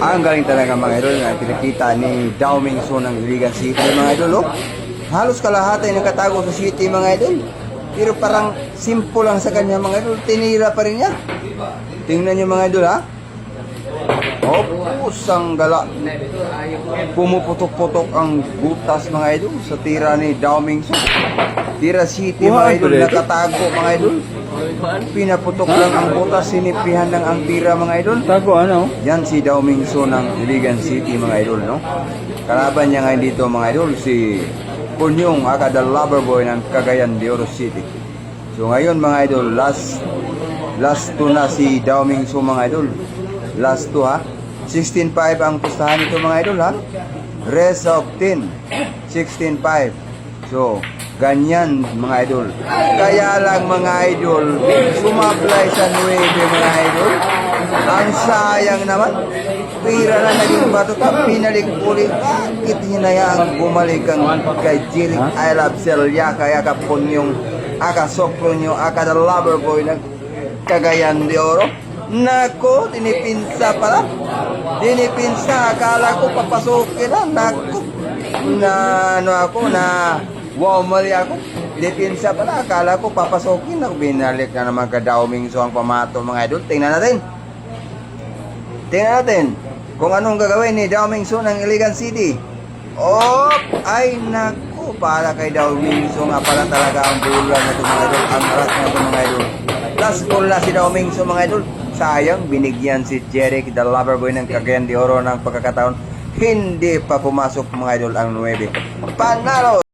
Ang galing talaga mga idol na pinakita ni Dao Ming Su ng Iligan City mga idol. Oh. Halos kalahati ng katago sa city mga idol. Pero parang simple lang sa kanya mga idol. Tinira pa rin niya. Tingnan niyo mga idol ha. Oh, pusang gala. Pumuputok-putok ang butas mga idol sa tira ni Dao Ming Su. Tira City mga idol nakatago mga idol. Pinaputok lang ang butas, sinipihan lang ang tira mga idol. Tago ano? Yan si Dao Ming Su ng Iligan City mga idol, no? Kalaban niya ngayon dito mga idol, si Punyong aka the lover boy ng Cagayan de Oro City. So ngayon mga idol, last last two na si Dao Ming Su mga idol. Last two ha. 16-5 ang pustahan nito mga idol ha. Rest of 10. 16-5. So, ganyan mga idol. Kaya lang mga idol, sumablay sa 9 mga idol. Ang sayang naman. Pira na naging bato ka, pinalik ulit. Bakit hinayaan bumalik ang kay Jirik I love Celia, kaya ka punyong aka sokro nyo, aka the lover boy ng Cagayan de Oro. Nako, dinipinsa pala. Dinipinsa, akala ko papasukin na. Nako, na ano ako, na wow, mali ako. Dinipinsa pala, akala ko papasukin na. Binalik na naman kadauming so ang pamato mga idol. Tingnan natin. Tingnan natin kung anong gagawin ni Dao Ming Su ng Iligan City. Oh, ay naku, para kay Dao Ming Su nga pala talaga ang bulan na ito mga idol. Ang aras na ito mga idol. Last goal na si Dao Ming Su mga idol. Sayang, binigyan si Jeric, the lover boy ng Cagayan de Oro ng pagkakataon. Hindi pa pumasok mga idol ang 9. Panalo!